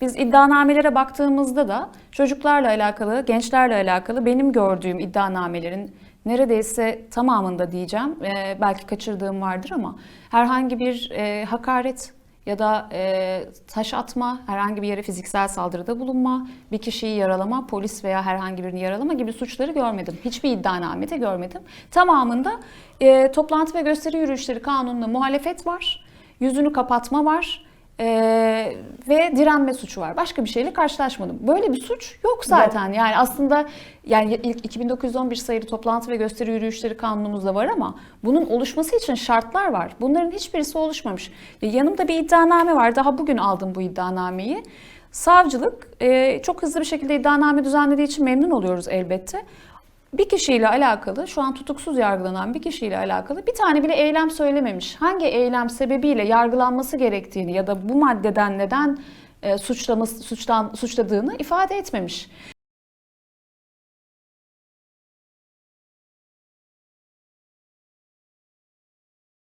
Biz iddianamelere baktığımızda da çocuklarla alakalı, gençlerle alakalı benim gördüğüm iddianamelerin neredeyse tamamında diyeceğim, e, belki kaçırdığım vardır ama herhangi bir e, hakaret ya da e, taş atma, herhangi bir yere fiziksel saldırıda bulunma, bir kişiyi yaralama, polis veya herhangi birini yaralama gibi suçları görmedim. Hiçbir iddianamede görmedim. Tamamında e, toplantı ve gösteri yürüyüşleri kanununa muhalefet var, yüzünü kapatma var e, ve direnme suçu var. Başka bir şeyle karşılaşmadım. Böyle bir suç yok zaten. Yani aslında yani ilk 2911 sayılı toplantı ve gösteri yürüyüşleri kanunumuzda var ama bunun oluşması için şartlar var. Bunların hiçbirisi oluşmamış. Yanımda bir iddianame var. Daha bugün aldım bu iddianameyi. Savcılık e, çok hızlı bir şekilde iddianame düzenlediği için memnun oluyoruz elbette. Bir kişiyle alakalı, şu an tutuksuz yargılanan bir kişiyle alakalı bir tane bile eylem söylememiş. Hangi eylem sebebiyle yargılanması gerektiğini ya da bu maddeden neden e, suçlaması, suçlan, suçladığını ifade etmemiş.